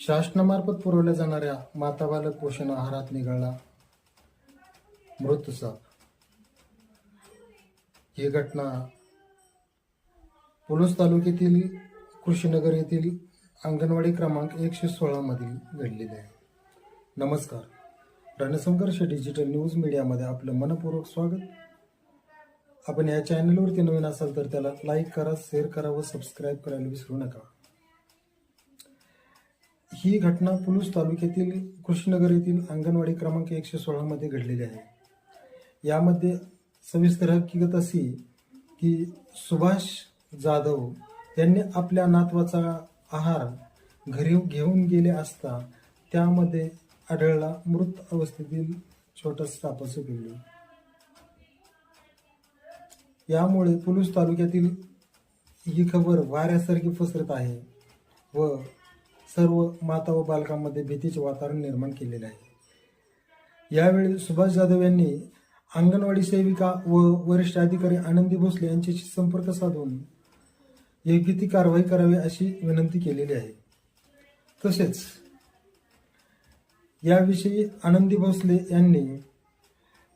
शासनामार्फत पुरवल्या जाणाऱ्या माता बालक पोषण आहारात निघाला मृत साप ही घटना पुलूस तालुक्यातील कृषीनगर येथील अंगणवाडी क्रमांक एकशे सोळा मधील घडलेली आहे. नमस्कार. रणसंघर्ष डिजिटल न्यूज मीडियामध्ये आपलं मनपूर्वक स्वागत. आपण या चॅनलवरती नवीन असाल तर त्याला लाईक करा शेअर करा व सबस्क्राईब करायला विसरू नका. ही घटना पुलूस तालुक्यातील कृष्णनगर येथील अंगणवाडी क्रमांक एकशे सोळामध्ये घडलेली आहे. यामध्ये सविस्तर हकीकत अशी की सुभाष जाधव यांनी आपल्या नातवाचा आहार घरी घेऊन गेले असता त्यामध्ये आढळला मृत अवस्थेतील छोटा सापाचं पिल्लू यामुळे पुलूस तालुक्यातील ही खबर वाऱ्यासारखी पसरत आहे व सर्व माता व बालकांमध्ये भीतीचे वातावरण निर्माण केलेले आहे. यावेळी सुभाष जाधव यांनी अंगणवाडी सेविका व वरिष्ठ अधिकारी आनंदी भोसले यांच्याशी संपर्क साधून योग्य ती कारवाई करावी अशी विनंती केलेली आहे. तसेच याविषयी आनंदी भोसले यांनी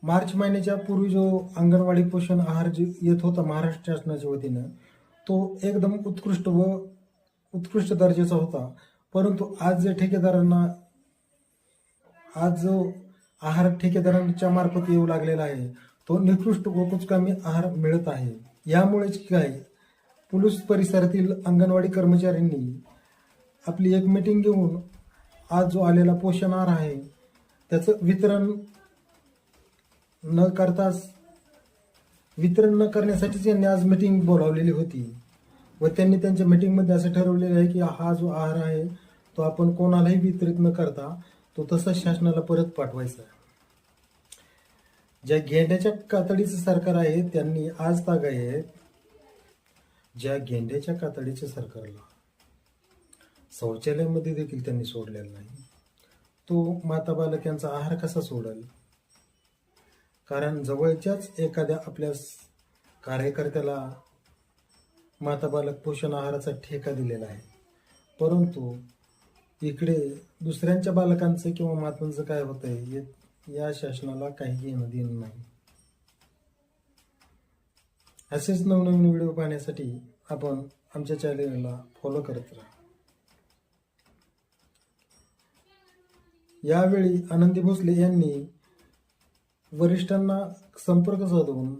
मार्च महिन्याच्या पूर्वी जो अंगणवाडी पोषण आहार जे येत होता महाराष्ट्र शासनाच्या वतीनं तो एकदम उत्कृष्ट व उत्कृष्ट दर्जाचा होता. परंतु आज जे ठेकेदारांना आज जो आहार ठेकेदारांच्या मार्फत येऊ लागलेला आहे तो निकृष्ट व कुचकामी आहार मिळत आहे. यामुळेच काय पोलीस परिसरातील अंगणवाडी कर्मचाऱ्यांनी आपली एक मीटिंग घेऊन आज जो आलेला पोषण आहार आहे त्याचं वितरण न करताच वितरण न करण्यासाठीच यांनी आज मीटिंग बोलावलेली होती. व त्यांनी त्यांच्या मीटिंगमध्ये असं ठरवलेलं आहे की हा जो आहार आहे तो आपण कोणालाही वितरित न करता तो तसाच शासनाला परत पाठवायचा. ज्या गेंड्याच्या कातडीचं सरकार आहे त्यांनी आज तागायत ज्या गेंड्याच्या कातडीच्या सरकारला शौचालयामध्ये देखील त्यांनी सोडलेला नाही. तो माता बालक यांचा आहार कसा सोडल? कारण जवळच्याच एखाद्या आपल्या कार्यकर्त्याला माता बालक पोषण आहाराचा ठेका दिलेला आहे. परंतु इकडे दुसऱ्यांच्या बालकांचं किंवा मातांचं काय होतंय आहे या शासनाला काही घेणं देणं नाही. असेच नवनवीन व्हिडिओ पाहण्यासाठी आपण आमच्या चॅनलला फॉलो करत राहा. यावेळी आनंदी भोसले यांनी वरिष्ठांना संपर्क साधून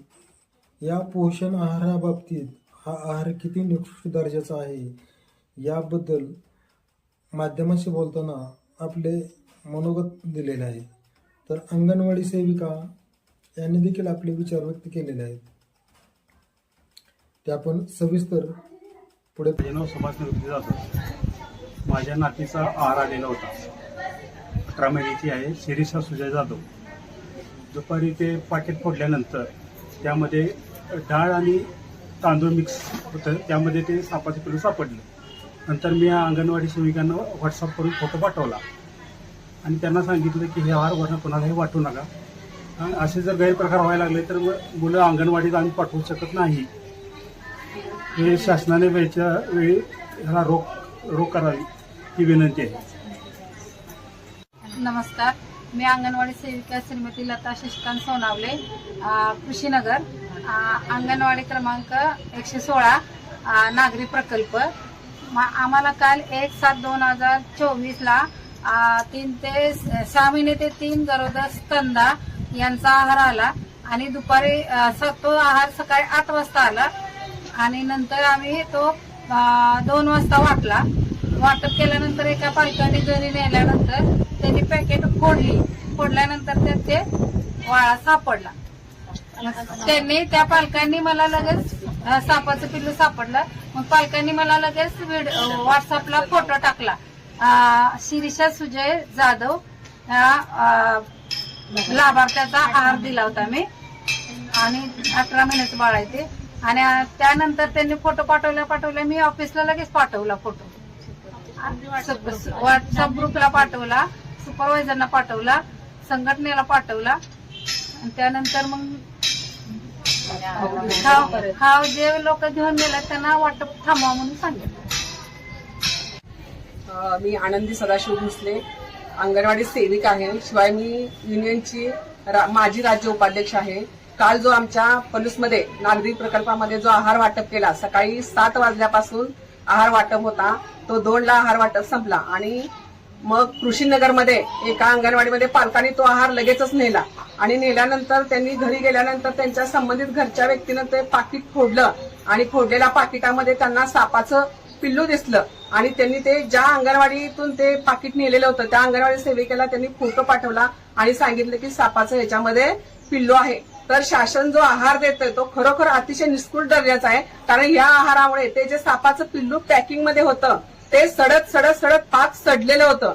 या पोषण आहाराबाबतीत हा आहार किती निकृष्ट दर्जाचा आहे याबद्दल माध्यमाशी बोलताना आपले मनोगत दिलेले आहे तर अंगणवाडी सेविका यांनी देखील आपले विचार व्यक्त केलेले आहेत. ते आपण सविस्तर पुढे माझे नाव समाज निवृत्ती जाधव. माझ्या नातीचा आहार आलेला होता. अठरा महिन्याची आहे. शिरीषा सुजय जाधव. दुपारी ते पाकिट फोडल्यानंतर त्यामध्ये डाळ आणि तांदूळ मिक्स होतं. त्यामध्ये ते सापाचे पिलू सापडलं. नंतर मी या अंगणवाडी सेविकांना व्हॉट्सअप करून फोटो पाठवला. आणि त्यांना सांगितलं की हे हार वर्ण कोणालाही वाटू नका. आणि असे जर गैरप्रकार व्हायला लागले तर मुलं अंगणवाडीत आम्ही पाठवू शकत नाही. हे शासनाने वेळच्या वेळी ह्याला रोख रोख करावी ही विनंती आहे. नमस्कार. मी अंगणवाडी सेविका श्रीमती लता शशिकांत सोनावले कृषीनगर अंगणवाडी क्रमांक एकशे सोळा नागरी प्रकल्प. आम्हाला काल एक सात दोन हजार चोवीसला तीन ते सहा महिने ते तीन गरोदर स्तंदा यांचा आहार आला. आणि दुपारी तो आहार सकाळी आठ वाजता आला. आणि नंतर आम्ही तो दोन वाजता वाटला. वाटप केल्यानंतर एका पालकाने घरी नेल्यानंतर त्याची पॅकेट फोडली. फोडल्यानंतर त्यात ते वाळा सापडला. त्यांनी त्या पालकांनी मला लगेच सापाचं पिल्लू सापडलं. मग पालकांनी मला लगेच व्हॉट्सअपला फोटो टाकला. शिरीषा सुजय जाधव या लाभार्थ्याचा आहार दिला होता मी. आणि अठरा महिन्याचं बाळ आहे ते. आणि त्यानंतर त्यांनी फोटो पाठवल्या पाठवल्या मी ऑफिसला लगेच पाठवला फोटो. व्हॉट्सअप ग्रुपला पाठवला सुपरवायझरना पाठवला संघटनेला पाठवला. आणि त्यानंतर मग खाव जे लोक घेऊन गेले त्यांना वाटप थांबवा म्हणून सांगितलं. मी आनंदी सदाशिव भोसले अंगणवाडी सेविका आहे. शिवाय मी युनियनची रा- माजी राज्य उपाध्यक्ष आहे. काल जो आमच्या पलूसमध्ये नागरिक प्रकल्पामध्ये जो आहार वाटप केला सकाळी सात वाजल्यापासून आहार वाटप होता. तो दोनला आहार वाटप संपला आणि मग कृषीनगरमध्ये एका अंगणवाडीमध्ये पालकांनी तो आहार लगेचच नेला. आणि नेल्यानंतर त्यांनी घरी गेल्यानंतर त्यांच्या संबंधित घरच्या व्यक्तीनं ते पाकिट फोडलं. आणि फोडलेल्या पाकिटामध्ये त्यांना सापाचं पिल्लू दिसलं. आणि त्यांनी ते ज्या अंगणवाडीतून ते पाकिट नेलेलं होतं त्या अंगणवाडी सेविकेला त्यांनी फोटो पाठवला आणि सांगितलं की सापाचं ह्याच्यामध्ये पिल्लू आहे. तर शासन जो आहार देतोय तो खरोखर अतिशय निष्कुल दर्जाचा आहे. कारण या आहारामुळे ते जे सापाचं पिल्लू पॅकिंगमध्ये होतं ते सडत सडत सडत पाक सडलेलं होतं.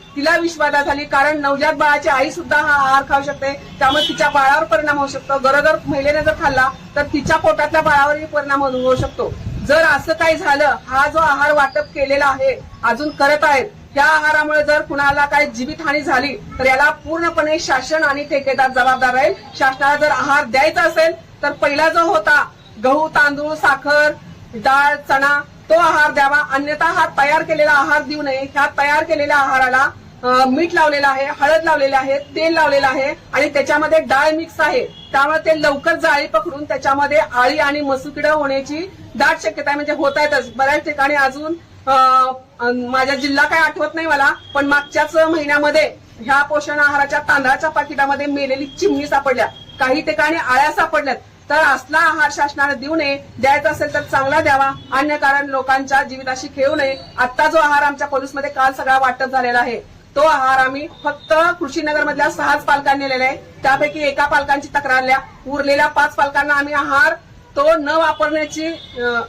तिला विषबाधा झाली कारण नवजात बाळाची आई सुद्धा हा आहार खाऊ शकते. त्यामुळे तिच्या बाळावर परिणाम होऊ शकतो. गरोदर महिलेने जर खाल्ला तर तिच्या पोटातल्या बाळावरही परिणाम होऊ शकतो. जर असं काही झालं हा जो आहार वाटप केलेला आहे अजून करत आहेत या आहारामुळे जर कुणाला काही जीवितहानी झाली तर याला पूर्णपणे शासन आणि ठेकेदार जबाबदार राहील. शासनाला जर आहार द्यायचा असेल तर पहिला जो होता गहू तांदूळ साखर डाळ चणा तो आहार द्यावा. अन्यथा हा तयार केलेला आहार देऊ नये. ह्या तयार केलेल्या आहाराला मीठ लावलेलं आहे हळद लावलेलं आहे तेल लावलेलं आहे आणि त्याच्यामध्ये डाळ मिक्स आहे. त्यामुळे ते लवकर जाळी पकडून त्याच्यामध्ये आळी आणि मसुकिड होण्याची दाट शक्यता आहे. म्हणजे होत आहेतच बऱ्याच ठिकाणी अजून माझ्या माझा जिल्हा काय आठवत नाही मला पण मागच्याच महिन्यामध्ये ह्या पोषण आहाराच्या तांदळाच्या पाकिटामध्ये मेलेली चिमणी सापडल्या. काही ठिकाणी आळ्या सापडल्यात. तर असला आहार शासनाने देऊ नये द्यायचा असेल तर चांगला द्यावा. अन्य कारण लोकांच्या जीविताशी खेळू नये. आता जो आहार आमच्या पोलीसमध्ये काल सगळा वाटप झालेला आहे. तो आहार आम्ही फक्त कृषीनगर मधल्या सहाच पालकांनी नेलेला आहे. त्यापैकी एका पालकांची तक्रारल्या उरलेल्या पाच पालकांना आम्ही आहार तो न वापरण्याची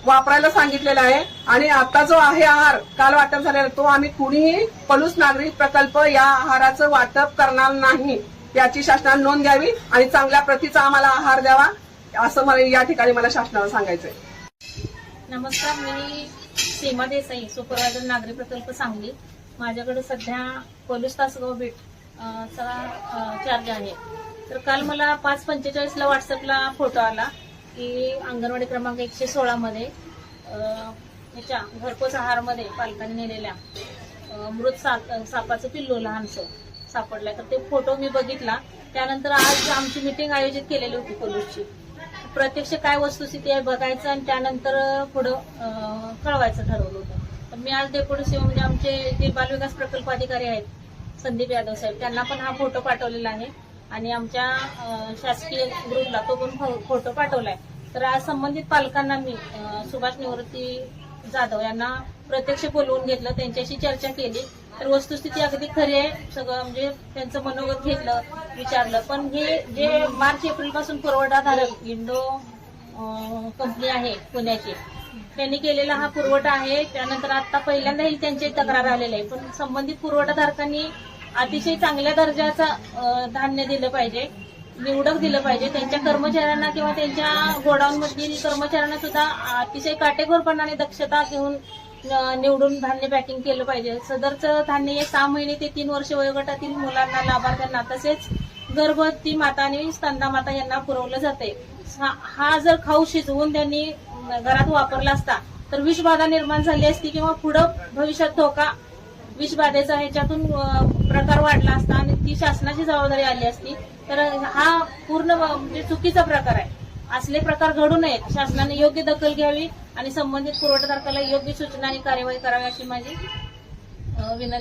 वापरायला सांगितलेला आहे. आणि आता जो आहे आहार काल वाटप झालेला तो आम्ही कुणीही पलूस नागरिक प्रकल्प या आहाराचं वाटप करणार नाही. याची शासनाने नोंद घ्यावी आणि चांगल्या प्रतीचा आम्हाला आहार द्यावा असं मला या ठिकाणी मला शासनाला सांगायचंय. नमस्कार मी सीमा देसाई सुपरवायझर नागरी प्रकल्प सांगली. माझ्याकडे सध्या पोलीस तासगाव बीट चा चार्ज आहे. तर काल मला पाच पंचेचाळीसला व्हॉट्सअपला फोटो आला की अंगणवाडी क्रमांक एकशे सोळामध्ये ह्याच्या घरपोच आहारमध्ये पालकांनी नेलेल्या मृत सा- सापाचं पिल्लू लहानसं सापडलंय. तर ते फोटो मी बघितला. त्यानंतर आज आमची मिटिंग आयोजित केलेली होती पोलीसची. प्रत्यक्ष काय वस्तुस्थिती आहे बघायचं आणि त्यानंतर पुढं कळवायचं ठरवलं होतं. तर मी आज डेकोरेशन म्हणजे आमचे जे बालविकास प्रकल्प अधिकारी आहेत संदीप यादव साहेब त्यांना पण हा फोटो पाठवलेला आहे. आणि आमच्या शासकीय ग्रुपला तो पण फो- फोटो पाठवलाय. तर आज संबंधित पालकांना मी सुभाष निवृत्ती जाधव यांना प्रत्यक्ष बोलवून घेतलं त्यांच्याशी चर्चा केली. तर वस्तुस्थिती अगदी खरी आहे. सगळं म्हणजे त्यांचं मनोगत घेतलं विचारलं. पण हे जे मार्च एप्रिलपासून पुरवठाधारक इंडो कंपनी आहे पुण्याची त्यांनी केलेला हा पुरवठा आहे. त्यानंतर आता पहिल्यांदाही त्यांची तक्रार आलेली आहे. पण संबंधित पुरवठाधारकांनी अतिशय चांगल्या दर्जाचं धान्य दिलं पाहिजे निवडक दिलं पाहिजे. त्यांच्या कर्मचाऱ्यांना किंवा त्यांच्या गोडाऊन मधील कर्मचाऱ्यांना सुद्धा अतिशय काटेकोरपणाने दक्षता घेऊन निवडून धान्य पॅकिंग केलं पाहिजे. सदरचं धान्य हे सहा महिने ते तीन वर्ष वयोगटातील मुलांना लाभार्थ्यांना तसेच गर्भवती माता आणि स्तंदा माता यांना पुरवलं जाते हा- हा जर खाऊ शिजवून त्यांनी घरात वापरला असता तर विषबाधा निर्माण झाली असती किंवा पुढं भविष्यात धोका विषबाधेचा ह्याच्यातून प्रकार वाढला असता आणि ती शासनाची जबाबदारी आली असती तर हा पूर्ण म्हणजे चुकीचा प्रकार आहे. असले प्रकार घडू नयेत. शासनाने योग्य दखल घ्यावी आणि संबंधित पुरवठादाराला योग्य सूचना आणि कार्यवाही करावी अशी माझी विनंती.